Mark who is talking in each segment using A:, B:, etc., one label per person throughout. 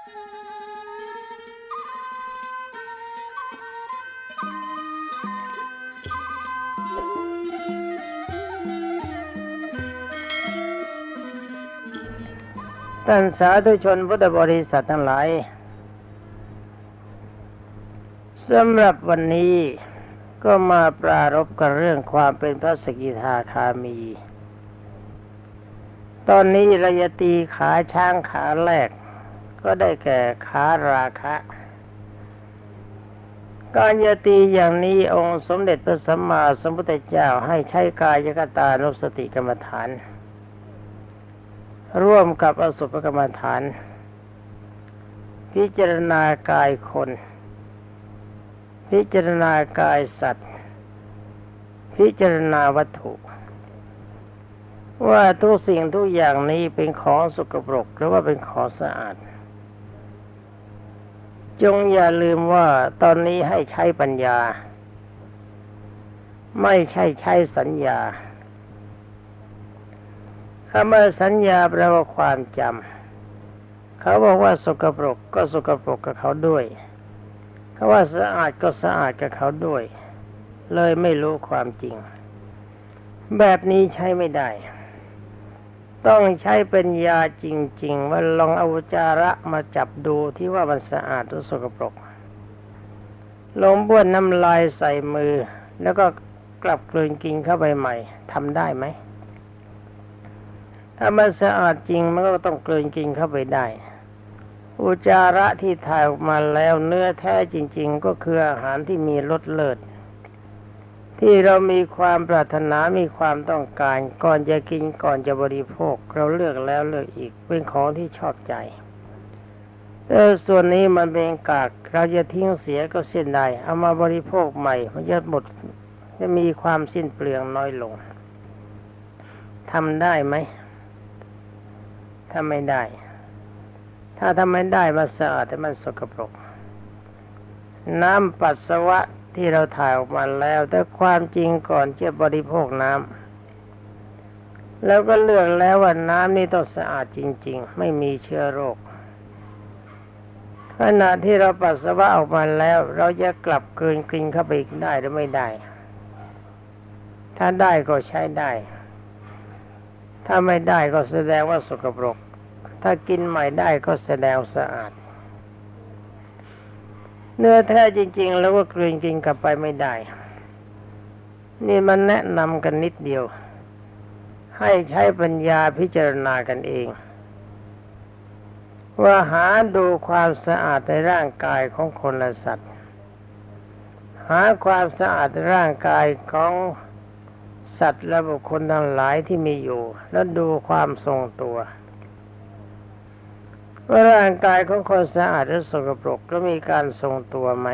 A: ท่านสาธุชนพุทธบริษัททั้งหลายสำหรับวันนี้ก็มาปรารบกันเรื่องความเป็นพระสกิทาคามี ตอนนี้เราจะตีขาช้างขาแรก ก็ได้แก่ขาราคะการยตีอย่างนี้องค์สมเด็จพระสัมมาสัมพุทธเจ้าให้ใช้กายกตานุสติกรรมฐาน ร่วมกับอสุภกรรมฐาน พิจารณากายคน พิจารณากายสัตว์ พิจารณาวัตถุ ว่าทุกสิ่งทุกอย่างนี้เป็นของสกปรกหรือว่าเป็นของสะอาด จงอย่าลืมว่าตอนนี้ให้ใช้ปัญญา ไม่ใช่ใช้สัญญาคำว่าสัญญาแปลว่าความจำเขาบอกว่าสกปรกก็สกปรกกับเขาด้วยเขาว่าสะอาดก็สะอาดกับเขาด้วย เลยไม่รู้ความจริง แบบนี้ใช้ไม่ได้ ต้องใช้เป็นยาจริงๆว่าลองเอาอุจาระมาจับดูที่ว่ามันสะอาดหรือสกปรกลงบ้วนน้ำลายใส่มือ แล้วก็กลับกลืนกินเข้าไปใหม่ทำได้ไหม ถ้ามันสะอาดจริงมันก็ต้องกลืนกินเข้าไปได้ อุจาระที่ถ่ายออกมาแล้วเนื้อแท้จริง ๆ ก็คืออาหารที่มีรสเลิศ ที่เรามีความปรารถนามีความต้องการ ก่อนจะกินก่อนจะบริโภค เราเลือกแล้วเลือกอีกเป็นของที่ชอบใจเออส่วนนี้มันเป็นกาก เราจะทิ้งเสียก็เส้นได้เอามาบริโภคใหม่มันจะหมดจะมีความสิ้นเปลืองน้อยลงทำได้ไหมถ้าไม่ได้ ถ้าทำไม่ได้มันสะอาดแต่มันสกปรก น้ำปัสสาวะ ที่เราถ่ายออกมาแล้ว แต่ความจริงก่อนจะบริโภคน้ำแล้วก็เลือกแล้วว่าน้ำนี้ต้องสะอาดจริง ๆ ไม่มีเชื้อโรคขณะที่เราปัสสาวะออกมาแล้ว เราจะกลับเกินกลินเข้าไปอีกได้หรือไม่ได้ ถ้าได้ก็ใช้ได้ ถ้าไม่ได้ก็แสดงว่าสกปรก ถ้ากินใหม่ได้ก็แสดงสะอาด เนื้อแท้จริง ๆ แล้วก็กลืนกินกลับไปไม่ได้ นี่มันแนะนำกันนิดเดียว ให้ใช้ปัญญาพิจารณากันเอง ว่าหาดูความสะอาดในร่างกายของคนและสัตว์ หาความสะอาดในร่างกายของสัตว์และบุคคลทั้งหลายที่มีอยู่ แล้วดูความทรงตัว ว่าร่างกายของคนสะอาดหรือสกปรกแล้วมีการทรงตัวไหม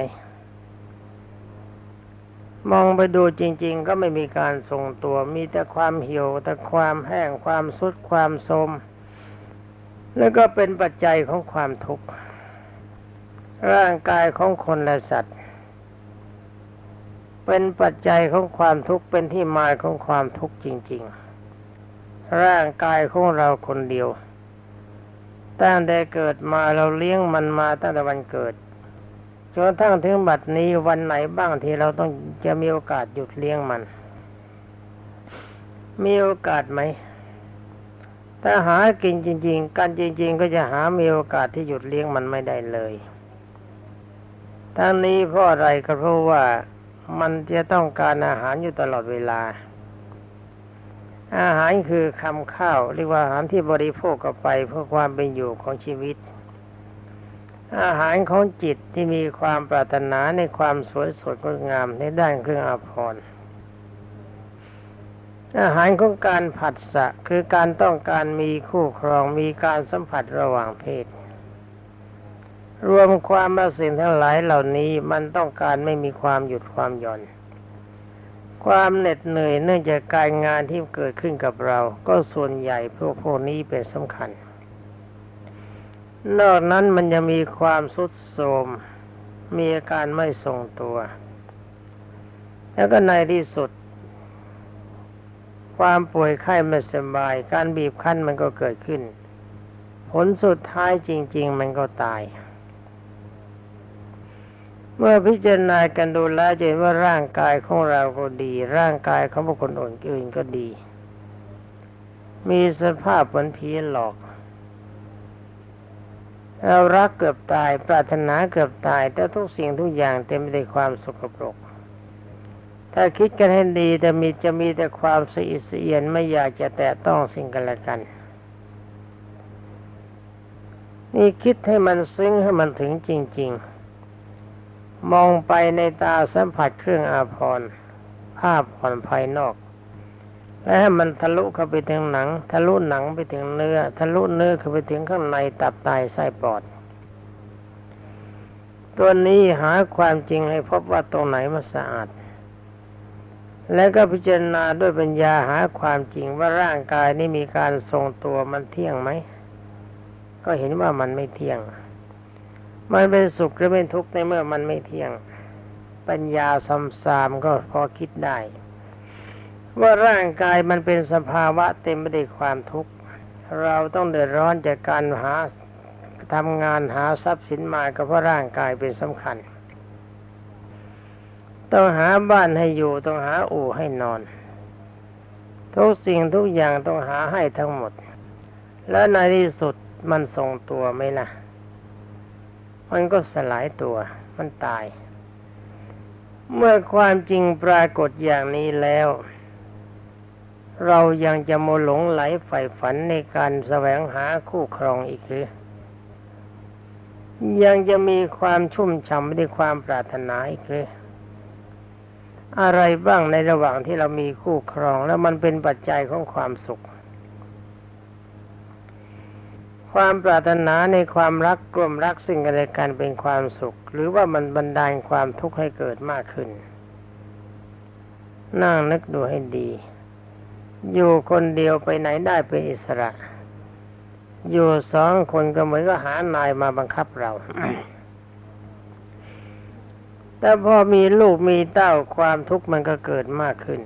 A: มองไปดูจริง ๆ ก็ไม่มีการทรงตัว มีแต่ความเหี่ยวแต่ความแห้งความสุดความโทรมแล้วก็เป็นปัจจัยของความทุกข์ร่างกายของคนและสัตว์ เป็นปัจจัยของความทุกข์เป็นที่มาของความทุกข์จริง ๆ ร่างกายของเราคนเดียว ตั้งแต่เกิดมาเราเลี้ยงมันมาตั้งแต่วันเกิดจนทั่งถึงบัดนี้วันไหนบ้างที่เราต้องจะมีโอกาสหยุดเลี้ยงมัน มีโอกาสไหมถ้าหากินจริง ๆ กันจริง ๆ ก็จะหามีโอกาสที่หยุดเลี้ยงมันไม่ได้เลยทั้งนี้เพราะอะไรก็เพราะว่ามันจะต้องการอาหารอยู่ตลอดเวลา อาหารคือคำข้าวเรียกว่าอาหารที่บริโภคเข้าไปเพื่อความเป็นอยู่ของชีวิต อาหารของจิตที่มีความปรารถนาในความสวยสดงดงามในด้านเครื่องอาภรณ์อาหารของการผัสสะคือการต้องการมีคู่ครองมีการสัมผัสระหว่างเพศ รวมความมาสิ่งทั้งหลายเหล่านี้มันต้องการไม่มีความหยุดความหย่อน ความเหน็ดเหนื่อยเนื่องจากการงานที่เกิดขึ้นกับเรา ก็ส่วนใหญ่พวกพวกนี้เป็นสำคัญ นอกนั้นมันจะมีความสุดโทมมีอาการไม่ทรงตัว แล้วก็ในที่สุด ความป่วยไข้ไม่สบาย การบีบคั้นมันก็เกิดขึ้น ผลสุดท้ายจริง ๆ มันก็ตาย เมื่อพิจารณากันดูแลจะเห็นว่าร่างกายของเราก็ดี ร่างกายของบุคคลอื่นก็ดี มีสภาพเหมือนผีหลอก เรารักเกือบตาย ปรารถนาเกือบตาย แต่ทุกสิ่งทุกอย่างเต็มไปด้วยความสกปรก ถ้าคิดกันให้ดีแต่มีจะมีแต่ความสะอิดสะเอียนไม่อยากจะแตะต้องสิ่งกันและกัน นี่คิดให้มันซึ้งให้มันถึงจริง ๆ มองไปในตาสัมผัสเครื่องอาภรณ์ภาพผ่อนภายนอก และให้มันทะลุเข้าไปถึงหนัง ทะลุหนังไปถึงเนื้อ ทะลุเนื้อเข้าไปถึงข้างในตับไตไส้ปอด ตัวนี้หาความจริงให้พบว่าตรงไหนมันสะอาด แล้วก็พิจารณาด้วยปัญญาหาความจริงว่าร่างกายนี้มีการทรงตัวมันเที่ยงไหม ก็เห็นว่ามันไม่เที่ยง มันเป็นสุขหรือเป็นทุกข์ในเมื่อมันไม่เที่ยง ปัญญาสำสามก็พอคิดได้ ว่าร่างกายมันเป็นสภาวะเต็มไปด้วยความทุกข์ เราต้องเดือดร้อนจากการหาทำงานหาทรัพย์สินมาก็เพราะร่างกายเป็นสำคัญ ต้องหาบ้านให้อยู่ต้องหาอู่ให้นอน ทุกสิ่งทุกอย่างต้องหาให้ทั้งหมด แล้วในที่สุดมันทรงตัวไหมล่ะ มันก็สลายตัว มันตาย เมื่อความจริงปรากฏอย่างนี้แล้ว เรายังจะโมหลงไหลใฝ่ฝันในการแสวงหาคู่ครองอีกหรือยังจะมีความชุ่มฉ่ำด้วยความปรารถนาอีกหรืออะไรบ้างในระหว่างที่เรามีคู่ครองแล้วมันเป็นปัจจัยของความสุข ความปรารถนาในความรักกลมรักซึ่งกันและกันเป็นความสุข หรือว่ามันบันดาลความทุกข์ให้เกิดมากขึ้น นั่งนึกดูให้ดี อยู่คนเดียวไปไหนได้เป็นอิสระ อยู่สองคนก็เหมือนก็หานายมาบังคับเรา แต่พอมีลูกมีเต้าความทุกข์มันก็เกิดมากขึ้น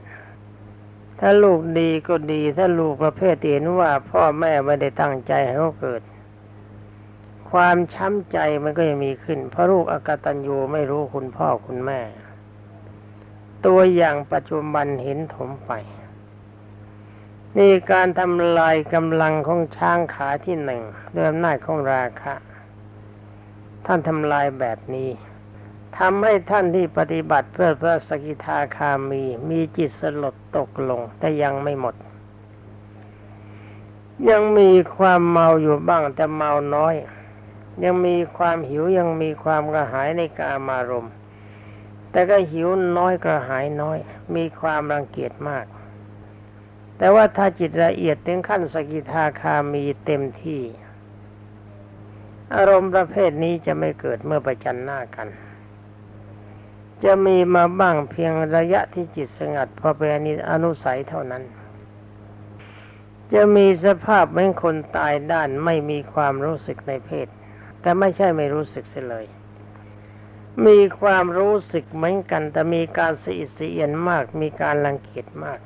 A: ถ้าลูกดีก็ดี ถ้าลูกประเภทเห็นว่า พ่อแม่ไม่ได้ตั้งใจให้เขาเกิด ความช้ำใจมันก็ยังมีขึ้น เพราะลูกอากตันยูไม่รู้คุณพ่อคุณแม่ ตัวอย่างปัจจุบันเห็นถมไปนี่การทำลายกำลังของช้างขาที่หนึ่งด้วยอำนาจของราคะ ท่านทำลายแบบนี้ ทำให้ท่านที่ปฏิบัติเพื่อพระสกิทาคามี มีจิตสลดตกลง แต่ยังไม่หมด ยังมีความเมาอยู่บ้างแต่เมาน้อย ยังมีความหิวยังมีความกระหายในกามารมณ์ แต่ก็หิวน้อยกระหายน้อย มีความรังเกียจมาก แต่ว่าถ้าจิตละเอียดถึงขั้นสกิทาคามีเต็มที่ อารมณ์ประเภทนี้จะไม่เกิดเมื่อประจันหน้ากัน จะมีมาบ้างเพียงระยะที่จิตสงัดพอเป็นอนุสัยเท่านั้น จะมีสภาพเหมือนคนตายด้านไม่มีความรู้สึกในเพศ แต่ไม่ใช่ไม่รู้สึกเสียเลย มีความรู้สึกเหมือนกัน แต่มีการสะอิดสะเอียนมาก มีการรังเกียจมาก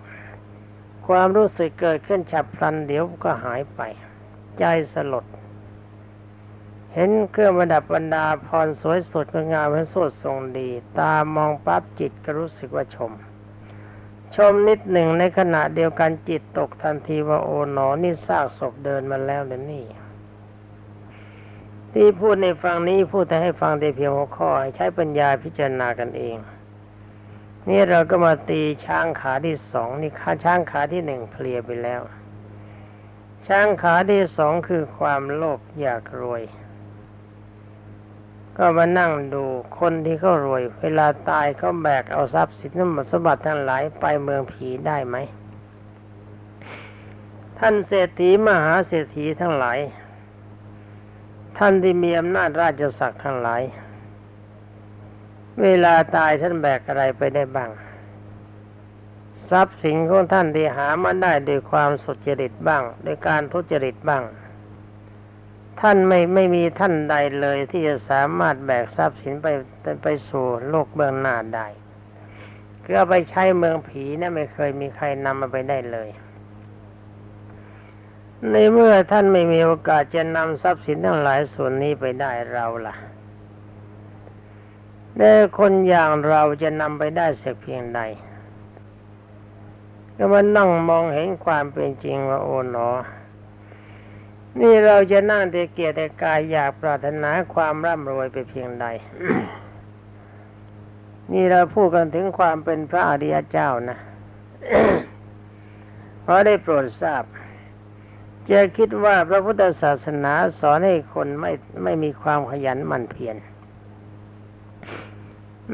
A: ความรู้สึกเกิดขึ้นฉับพลันเดี๋ยวก็หายไป ใจสลด เห็นเครื่องประดับบรรดาพรสวยสดงามและสดทรงดี ตามองปั๊บจิตก็รู้สึกว่าชม ชมนิดหนึ่งในขณะเดียวกันจิตตกทันทีว่าโอ๋หนอนี่ซากศพเดินมาแล้วเดี๋ยวนี้ที่พูดในฟังนี้พูดแต่ให้ฟังแต่เพียงหัวข้อใใช้ปัญญาพิจารณากันเอง นี่เราก็มาตีช้างขาที่สองนี่ขาช้างขาที่หนึ่งเคลียไปแล้ว ช้างขาที่สองคือความโลภอยากรวย ก็มานั่งดูคนที่เขารวย เวลาตายเขาแบกเอาทรัพย์สินสมบัติทั้งหลายไปเมืองผีได้ไหม ท่านเศรษฐีมหาเศรษฐีทั้งหลาย ท่านที่มีอำนาจราชศักดิ์ทั้งหลาย เวลาตายท่านแบกอะไรไปได้บ้าง ทรัพย์สินของท่านที่หามาได้ด้วยความสุจริตบ้างด้วยการทุจริตบ้าง ท่านไม่ไม่มีท่านใดเลยที่จะสามารถแบกทรัพย์สินไปไปสู่โลกเบื้องหน้าได้คือเอาไปใช้เมืองผีนะไม่เคยมีใครนำมาไปได้เลย ในเมื่อท่านไม่มีโอกาสจะนำทรัพย์สินทั้งหลายส่วนนี้ไปได้เราล่ะแต่คนอย่างเราจะนำไปได้สักเพียงใดก็มานั่งมองเห็นความเป็นจริงว่าโอ๋หนอ นี่เราจะนั่งแต่เกียรต่กายอยากปรารถนาความร่ำรวยไปเพียงใด นี่เราพูดกันถึงความเป็นพระอริยเจ้านะเพราะได้โปรดทราบ จะคิดว่าพระพุทธศาสนาสอนให้คนไม่ไม่มีความขยันหมั่นเพียร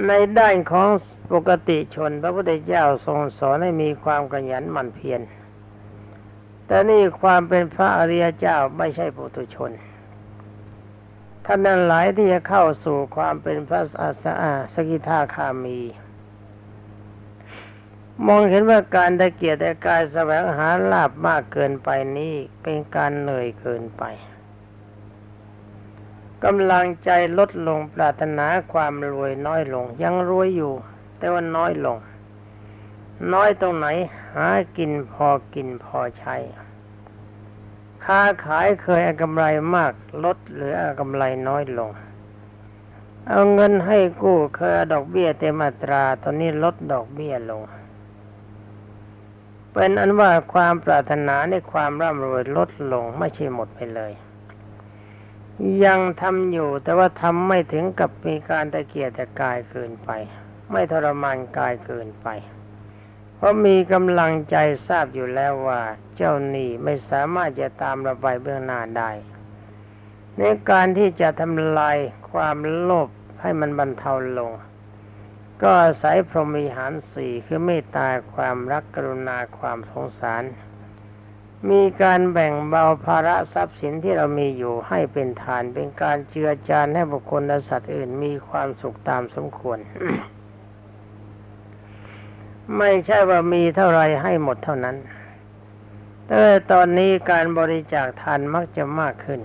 A: ในด้านของปกติชน พระพุทธเจ้าทรงสอนให้มีความขยันหมั่นเพียร แต่นี่ความเป็นพระอริยเจ้าไม่ใช่ปุถุชน ท่านนั้นหลายที่จะเข้าสู่ความเป็นพระอาสาสกิทาคามี มองเห็นว่าการตะเกียรต่กายแสวงหาลาบมากเกินไปนี้เป็นการเหนื่อยเกินไปกำลังใจลดลงปรารถนาความรวยน้อยลง ยังรวยอยู่ แต่ว่าน้อยลง น้อยตรงไหน หากินพอกินพอใช้ ค้าขายเคยกำไรมากลดเหลือกำไรน้อยลง เอาเงินให้กู้เคยอดอกเบี้ยเต็มอัตรา ตอนนี้ลดดอกเบี้ยลง เป็นอันว่าความปรารถนาในความร่ำรวยลดลงไม่ใช่หมดไปเลย ยังทำอยู่แต่ว่าทำไม่ถึงกับมีการตะเกียกตะกายเกินไป ไม่ทรมานกายเกินไป เพราะมีกำลังใจทราบอยู่แล้วว่า เจ้าหนี้ไม่สามารถจะตามเราไปเบื้องหน้าได้ในการที่จะทำลายความโลภให้มันบรรเทาลง ก็อาศัยพรหมีหารสี่คือเมตตาความรักกรุณาความสงสาร มีการแบ่งเบาภาระทรัพย์สินที่เรามีอยู่ให้เป็นทานเป็นการเจือจานให้บุคคลและสัตว์อื่นมีความสุขตามสมควร ไม่ใช่ว่ามีเท่าไรให้หมดเท่านั้น แต่ตอนนี้การบริจาคทานมักจะมากขึ้น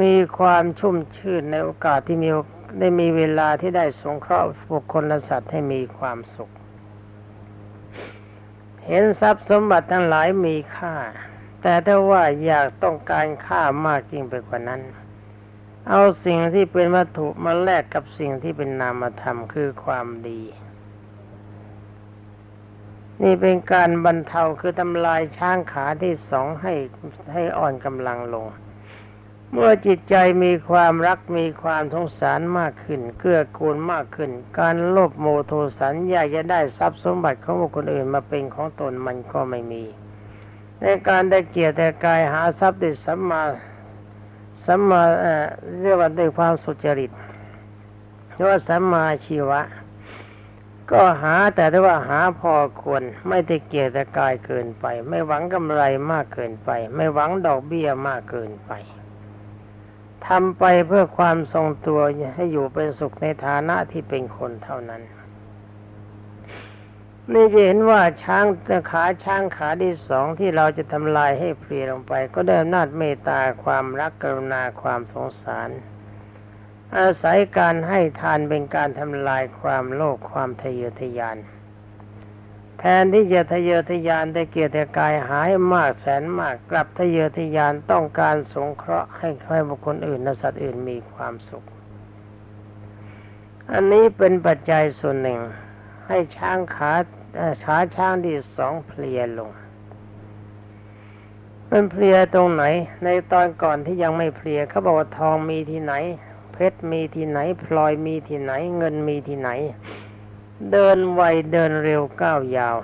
A: มีความชุ่มชื่นในโอกาสที่มีได้มีเวลาที่ได้สงเคราะห์บุคคลและสัตว์ให้มีความสุข เห็นทรัพย์สมบัติทั้งหลายมีค่า แต่ถ้าว่าอยากต้องการค่ามากยิ่งไปกว่านั้น เอาสิ่งที่เป็นวัตถุมาแลกกับสิ่งที่เป็นนามธรรมคือความดี นี่เป็นการบรรเทาคือทำลายช้างขาที่สองให้ให้อ่อนกำลังลง เมื่อจิตใจมีความรักมีความสงสารมากขึ้น เกื้อกูลมากขึ้น การโลภโมโทสันอยากจะได้ทรัพย์สมบัติของบุคคลอื่นมาเป็นของตนมันก็ไม่มี ในการได้เกียรติแต่กายหาทรัพย์ด้วยสัมมาสัมมาเอ่อเรียกว่าด้วยความสุจริตเรียกว่าสัมมาชีวะ ก็หาแต่ได้ว่าหาพอควรไม่ได้เกียรติแต่กายเกินไป ไม่หวังกำไรมากเกินไป ไม่หวังดอกเบี้ยมากเกินไปทำไปเพื่อความทรงตัวให้อยู่เป็นสุขในฐานะที่เป็นคนเท่านั้น นี่จะเห็นว่าช้างขาช้างขาที่สองที่เราจะทำลายให้เพลียลงไป ก็ได้อำนาจเมตตาความรักกรุณาความสงสาร อาศัยการให้ทานเป็นการทำลายความโลภความทะเยอทะยาน แทนที่จะทะเยอทะยานได้เกียรติกายหายมากแสนมากกลับทะเยอทะยานต้องการสงเคราะห์ให้ให้บุคคลอื่นและสัตว์อื่นมีความสุข อันนี้เป็นปัจจัยส่วนหนึ่ง ให้ช้างขาขาช้างที่สองเพลียลงเป็นเพลียตรงไหน ในตอนก่อนที่ยังไม่เพลียเขาบอกว่าทองมีที่ไหน เพชรมีที่ไหน พลอยมีที่ไหน เงินมีที่ไหน เดินไวเดินเร็วก้าวยาว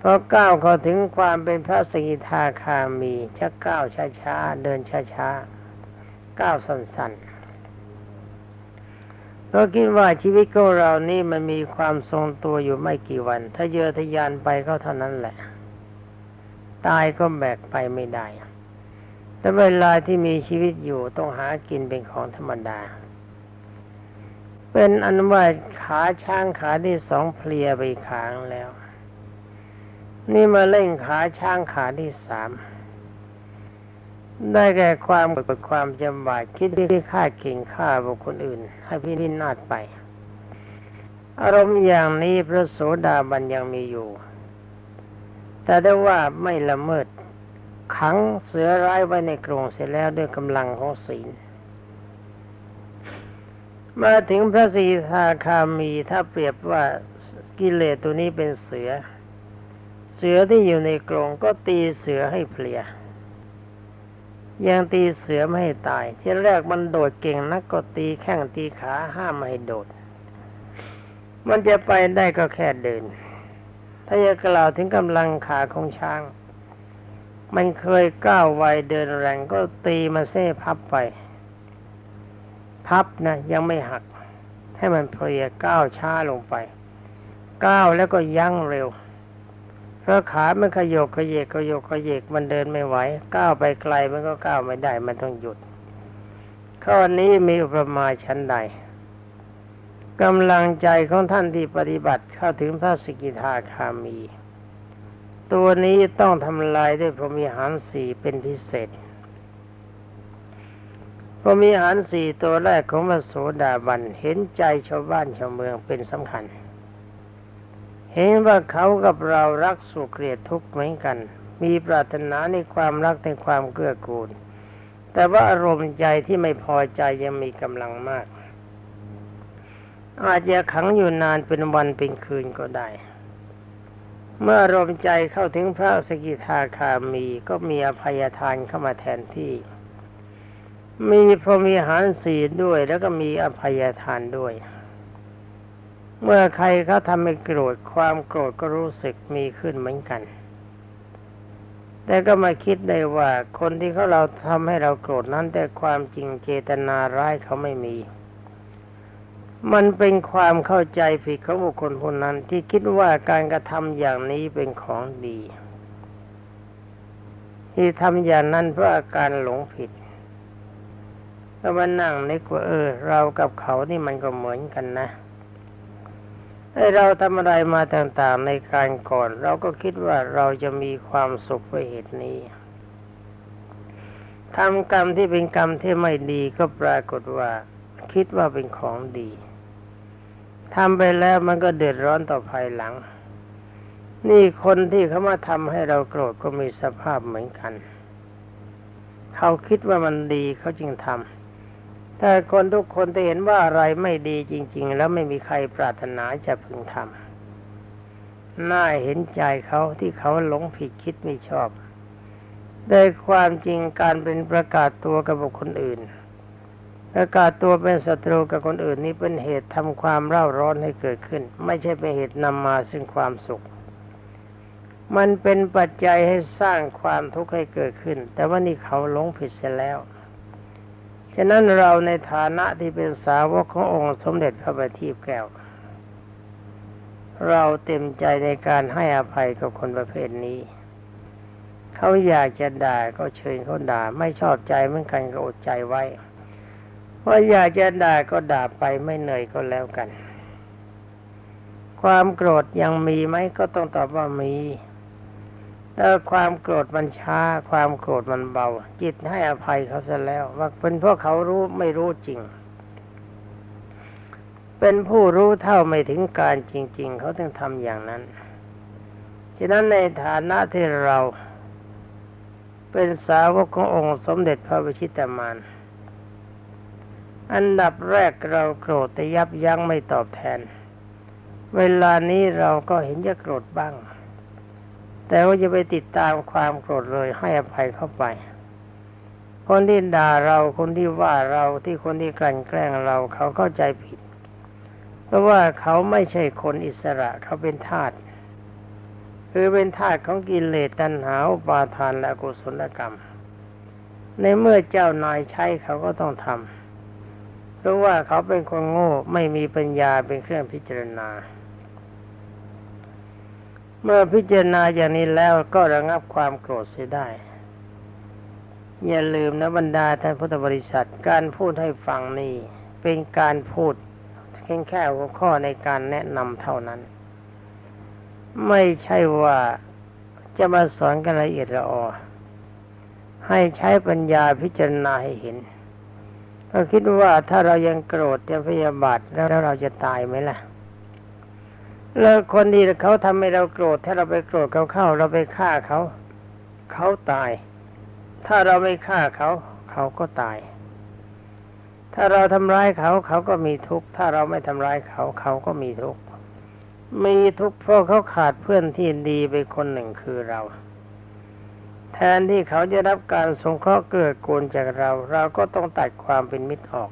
A: พอก้าวเขาถึงความเป็นพระสกิทาคามีชักก้าวช้าๆเดินช้าๆก้าวสั้นๆเราคิดว่าชีวิตของเรานี่มันมีความทรงตัวอยู่ไม่กี่วัน ถ้าเยอทะยานไปก็เท่านั้นแหละ ตายก็แบกไปไม่ได้ แต่เวลาที่มีชีวิตอยู่ต้องหากินเป็นของธรรมดา เป็นอันว่าขาช้างขาที่สองเพลียไปขางแล้ว นี่มาเล่งขาช้างขาที่สามได้แก่ความกดความจำบาดคิดที่ฆ่าเก่งฆ่าบุคคลอื่น ให้พินินาศไป อารมณ์อย่างนี้พระโสดาบันยังมีอยู่ แต่ได้ว่าไม่ละเมิด ขังเสือร้ายไว้ในกรงเสร็จแล้วด้วยกำลังของศีล มาถึงพระสีทาคามีถ้าเปรียบว่ากิเลสตัวนี้เป็นเสือ เสือที่อยู่ในกรงก็ตีเสือให้เพลีย ยังตีเสือไม่ให้ตาย ที่แรกมันโดดเก่งนักก็ตีแข้งตีขาห้ามไม่ให้โดด มันจะไปได้ก็แค่เดิน ถ้าจะกล่าวถึงกำลังขาของช้าง มันเคยก้าวไวเดินแรงก็ตีมาเส้พับไป พับนะยังไม่หัก ให้มันเพลียก้าวช้าลงไป ก้าวแล้วก็ยั้งเร็วเพราะขามันขยกขยเยกขยกขยเยกมันเดินไม่ไหวก้าวไปไกลมันก็ก้าวไม่ได้ มันต้องหยุด ข้อนี้มีอุปมาชั้นใดกำลังใจของท่านที่ปฏิบัติเข้าถึงพระสกิทาคามี ตัวนี้ต้องทำลายด้วยพรหมีหารสี่เป็นพิเศษพรหมีหารสี่ตัวแรกของพระโสดาบันเห็นใจชาวบ้านชาวเมืองเป็นสำคัญ เห็นว่าเขากับเรารักสุขเกลียดทุกข์เหมือนกัน มีปรารถนาในความรักในความเกื้อกูล แต่ว่าอารมณ์ใจที่ไม่พอใจยังมีกำลังมาก อาจจะขังอยู่นานเป็นวันเป็นคืนก็ได้ เมื่ออารมใจเข้าถึงพระสกิทาคามีก็มีอภัยทานเข้ามาแทนที่ มีพรมีหารศีลด้วย แล้วก็มีอภัยทานด้วย เมื่อใครเขาทำให้โกรธความโกรธก็รู้สึกมีขึ้นเหมือนกัน แต่ก็มาคิดได้ว่าคนที่เขาเราทำให้เราโกรธนั้นแต่ความจริงเจตนาร้ายเขาไม่มี มันเป็นความเข้าใจผิดของบุคคลคนนั้นที่คิดว่าการกระทำอย่างนี้เป็นของดี ที่ทำอย่างนั้นเพราะอาการหลงผิดก็มานั่งนึกว่าเออ เรากับเขานี่มันก็เหมือนกันนะไอเราทำอะไรมาต่างๆในการก่อน เราก็คิดว่าเราจะมีความสุขเพราะเหตุนี้ทำกรรมที่เป็นกรรมที่ไม่ดีก็ปรากฏว่า คิดว่าเป็นของดี ทำไปแล้วมันก็เดือดร้อนต่อภายหลัง นี่คนที่เขามาทำให้เราโกรธก็มีสภาพเหมือนกัน เขาคิดว่ามันดีเขาจึงทำแต่คนทุกคนที่เห็นว่าอะไรไม่ดีจริง ๆ แล้วไม่มีใครปรารถนาจะพึงทำน่าเห็นใจเขาที่เขาหลงผิดคิดไม่ชอบโดยความจริงการเป็นประกาศตัวกับบุคคลอื่น ประกาศตัวเป็นศัตรูกับคนอื่นนี้เป็นเหตุทำความเร่าร้อนให้เกิดขึ้น ไม่ใช่เป็นเหตุนำมาซึ่งความสุข มันเป็นปัจจัยให้สร้างความทุกข์ให้เกิดขึ้น แต่ว่านี่เขาหลงผิดเสียแล้วฉะนั้นเราในฐานะที่เป็นสาวกขององค์สมเด็จพระบัณฑิตแก้ว เราเต็มใจในการให้อภัยกับคนประเภทนี้ เขาอยากจะด่าก็เชิญเขาด่า ไม่ชอบใจเหมือนกันก็อดใจไว้ ว่าอยากจะด่าก็ด่าไปไม่เหนื่อยก็แล้วกัน ความโกรธยังมีไหมก็ต้องตอบว่ามี แต่ความโกรธมันช้า ความโกรธมันเบา จิตให้อภัยเขาซะแล้ว ว่าเป็นเพราะเขารู้ไม่รู้จริง เป็นผู้รู้เท่าไม่ถึงการจริง ๆ เขาถึงทำอย่างนั้นฉะนั้นในฐานะที่เรา เป็นสาวกขององค์สมเด็จพระวชิตามาน อันดับแรกเราโกรธแต่ยับยั้งไม่ตอบแทน เวลานี้เราก็เห็นจะโกรธบ้าง แต่ว่าจะไปติดตามความโกรธเลยให้อภัยเข้าไป คนที่ด่าเราคนที่ว่าเราที่คนที่กลั่นแกล้งเราเขาเข้าใจผิด เพราะว่าเขาไม่ใช่คนอิสระเขาเป็นทาสคือเป็นทาสของกิเลสตัณหาอุปาทานและกุศลกรรม ในเมื่อเจ้านายใช้เขาก็ต้องทำ ราะว่าเขาเป็นคนโง่ไม่มีปัญญาเป็นเครื่องพิจารณา เมื่อพิจารณาอย่างนี้แล้วก็ระงับความโกรธเสียได้ อย่าลืมนะบรรดาท่านพุทธบริษัทการพูดให้ฟังนี่เป็นการพูดแค่แค่หัวข้อในการแนะนำเท่านั้น ไม่ใช่ว่าจะมาสอนกันละเอียดละออให้ใช้ปัญญาพิจารณาให้เห็น ก็คิดว่าถ้าเรายังโกรธยังพยาบาทแล้วเราจะตายไหมล่ะ แล้วคนที่เขาทำให้เราโกรธ ถ้าเราไปโกรธเขาเข้า เราไปฆ่าเขาเขาตาย ถ้าเราไม่ฆ่าเขาเขาก็ตาย ถ้าเราทำร้ายเขาเขาก็มีทุกข์ถ้าเราไม่ทำร้ายเขาเขาก็มีทุกข์มีทุกข์เพราะเขาขาดเพื่อนที่ดีไปคนหนึ่งคือเรา แทนที่เขาจะรับการสงเคราะห์เกื้อกูลจากเรา เราก็ต้องตัดความเป็นมิตรออก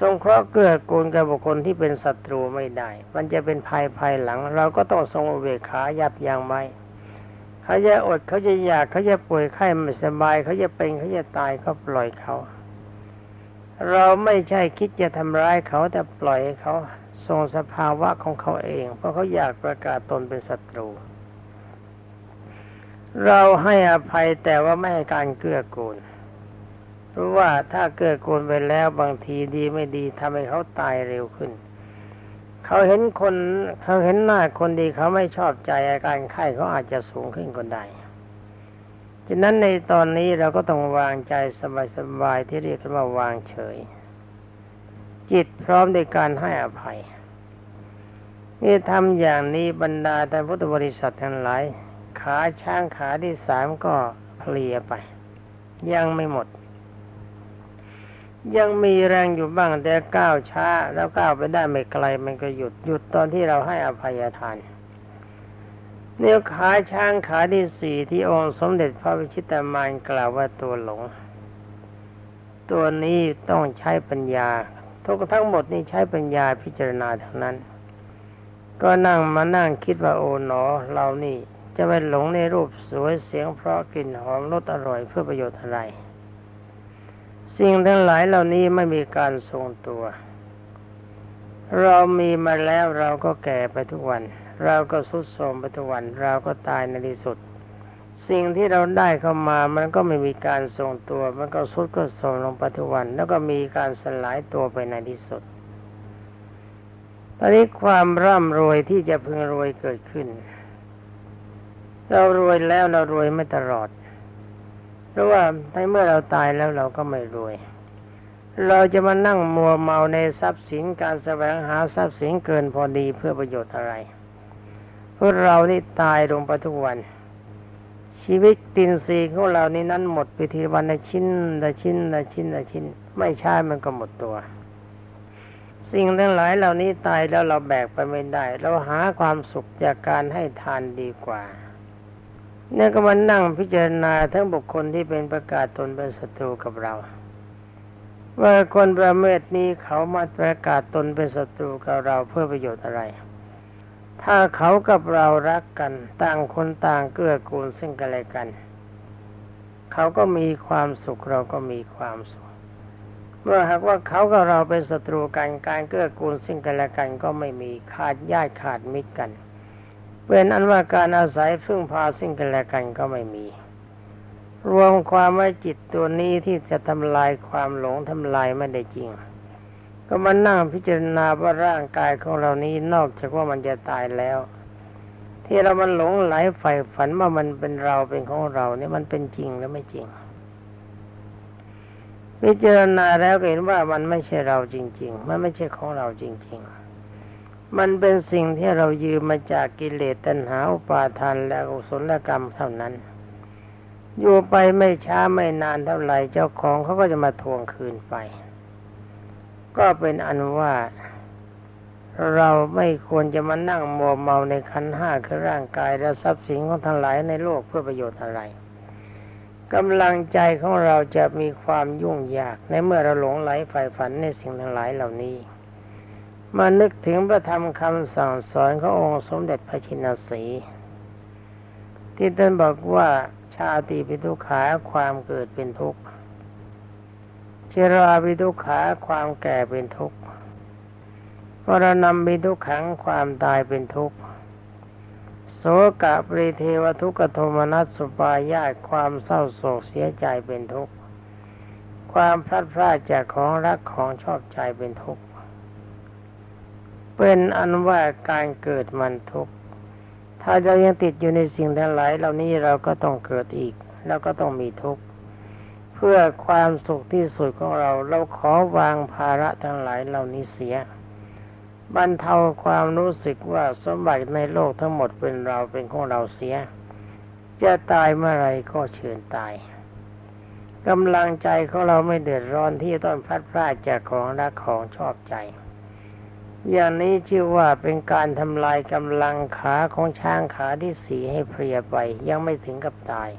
A: สงเคราะห์เกื้อกูลกับบุคคลที่เป็นศัตรูไม่ได้ มันจะเป็นภัยภายหลัง เราก็ต้องทรงอุเบกขายับยั้งไว้เขาจะอดเขาจะอยากเขาจะป่วยไข้ไม่สบาย เขาจะเป็นเขาจะตายก็ปล่อยเขา เราไม่ใช่คิดจะทำร้ายเขาแต่ปล่อยให้เขาทรงสภาวะของเขาเอง เพราะเขาอยากประกาศตนเป็นศัตรู เราให้อภัยแต่ว่าไม่ให้การเกื้อกูลเพราะว่าถ้าเกื้อกูลไปแล้วบางทีดีไม่ดีทำให้เขาตายเร็วขึ้น เขาเห็นคนเขาเห็นหน้าคนดีเขาไม่ชอบใจอาการไข้เขาอาจจะสูงขึ้นก็ได้ฉะนั้นในตอนนี้เราก็ต้องวางใจสบายๆที่เรียกว่าวางเฉย จิตพร้อมในการให้อภัยนี่ทำอย่างนี้บรรดาท่านพุทธบริษัททั้งหลาย ขาช้างขาที่สามก็เพลียไป ยังไม่หมด ยังมีแรงอยู่บ้างแต่ก้าวช้า แล้วก้าวไปได้ไม่ไกล มันก็หยุดหยุดตอนที่เราให้อภัยทานเนี่ยขาช้างขาที่สี่ที่องค์สมเด็จพระวิชิตามานกล่าวว่าตัวหลง ตัวนี้ต้องใช้ปัญญา ทุกทั้งหมดนี้ใช้ปัญญาพิจารณาทั้งนั้น ก็นั่งมานั่งคิดว่าโอ๋หนอ เรานี่ จะไปหลงในรูปสวยเสียงเพราะกลิ่นหอมรสอร่อยเพื่อประโยชน์อะไร สิ่งทั้งหลายเหล่านี้ไม่มีการทรงตัว เรามีมาแล้วเราก็แก่ไปทุกวัน เราก็สุดโทรมไปทุกวัน เราก็ตายในที่สุด สิ่งที่เราได้เข้ามามันก็ไม่มีการทรงตัว มันก็สุดก็โทรมลงไปทุกวัน แล้วก็มีการสลายตัวไปในที่สุดตอนนี้ความร่ำรวยที่จะพึงรวยเกิดขึ้น เรารวยแล้วเรารวยไม่ตลอด เพราะว่าในเมื่อเราตายแล้วเราก็ไม่รวย เราจะมานั่งมัวเมาในทรัพย์สินการแสวงหาทรัพย์สินเกินพอดีเพื่อประโยชน์อะไรพวกเรานี่ตายลงไปทุกวัน ชีวิตตินซีของเรานี่นั้นหมดไปทีวันละชิ้นละชิ้นละชิ้นละชิ้น ไม่ใช่มันก็หมดตัว สิ่งทั้งหลายเหล่านี้ตายแล้วเราแบกไปไม่ได้ เราหาความสุขจากการให้ทานดีกว่า เนี่ยก็มานั่งพิจารณาทั้งบุคคลที่เป็นประกาศตนเป็นศัตรูกับเรา ว่าคนประเมทนี้เขามาประกาศตนเป็นศัตรูกับเราเพื่อประโยชน์อะไร ถ้าเขากับเรารักกัน ต่างคนต่างเกื้อกูลซึ่งกันและกัน เขาก็มีความสุขเราก็มีความสุข เมื่อหากว่าเขากับเราเป็นศัตรูกันการเกื้อกูลซึ่งกันและกันก็ไม่มีขาดญาติขาดมิตรกัน เป็นอันว่าการอาศัยพึ่งพาซึ่งกันและกันก็ไม่มี รวมความว่าจิตตัวนี้ที่จะทำลายความหลงทำลายไม่ได้จริง ก็มานั่งพิจารณาว่าร่างกายของเรานี้นอกจากว่ามันจะตายแล้ว ที่เรามันหลงไหลใฝ่ฝันว่ามันเป็นเราเป็นของเราเนี่ยมันเป็นจริงหรือไม่จริงพิจารณาแล้วเห็นว่ามันไม่ใช่เราจริง ๆ มันไม่ใช่ของเราจริง ๆ มันเป็นสิ่งที่เรายืมมาจากกิเลสตัณหาอุปาทานและกุศลกรรมเท่านั้น อยู่ไปไม่ช้าไม่นานเท่าไหร่เจ้าของเขาก็จะมาทวงคืนไป ก็เป็นอันว่าเราไม่ควรจะมานั่งมัวเมาในขันห้าคือร่างกายและทรัพย์สินของทั้งหลายในโลกเพื่อประโยชน์อะไรกำลังใจของเราจะมีความยุ่งยากในเมื่อเราหลงไหลใฝ่ฝันในสิ่งทั้งหลายเหล่านี้ มานึกถึงพระธรรมคำสั่งสอนขององค์สมเด็จพระชินสี ที่ท่านบอกว่าชาติปิทุกขาความเกิดเป็นทุกข์เชราปิทุกขาความแก่เป็นทุกข์มรณะปิทุกขังความตายเป็นทุกข์โสกะปริเทวทุกขโทมนัสสุปายาตความเศร้าโศกเสียใจเป็นทุกข์ ความพลัดพรากจากของรักของชอบใจเป็นทุกข์ เป็นอันว่าการเกิดมันทุกข์ถ้าเรายังติดอยู่ในสิ่งทั้งหลายเหล่านี้เราก็ต้องเกิดอีก แล้วก็ต้องมีทุกข์เพื่อความสุขที่สุดของเรา เราขอวางภาระทั้งหลายเหล่านี้เสียบรรเทาความรู้สึกว่าสมบัติในโลกทั้งหมดเป็นเราเป็นของเราเสีย จะตายเมื่อไรก็เชิญตายกำลังใจของเราไม่เดือดร้อนที่ต้องพัดพรากจากของรักของชอบใจ อย่างนี้ชื่อว่าเป็นการทำลายกำลังขาของช้างขาที่สีให้เพลียไป ยังไม่ถึงกับตาย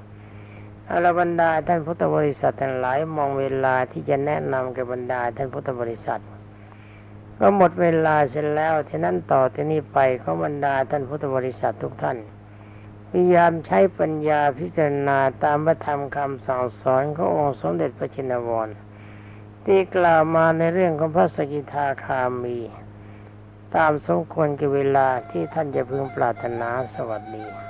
A: อรบรรดาท่านพุทธบริษัททั้งหลายมองเวลาที่จะแนะนำกับบรรดาท่านพุทธบริษัท ก็หมดเวลาเสร็จแล้วฉะนั้นต่อที่นี้ไปขอบรรดาท่านพุทธบริษัททุกท่านพยายามใช้ปัญญาพิจารณาตามพระธรรมคำสั่งสอนขององค์สมเด็จพระชินวรที่กล่าวมาในเรื่องของพระสกิทาคามี ตามสมควรกับเวลาที่ท่านจะพึงปรารถนาสวัสดี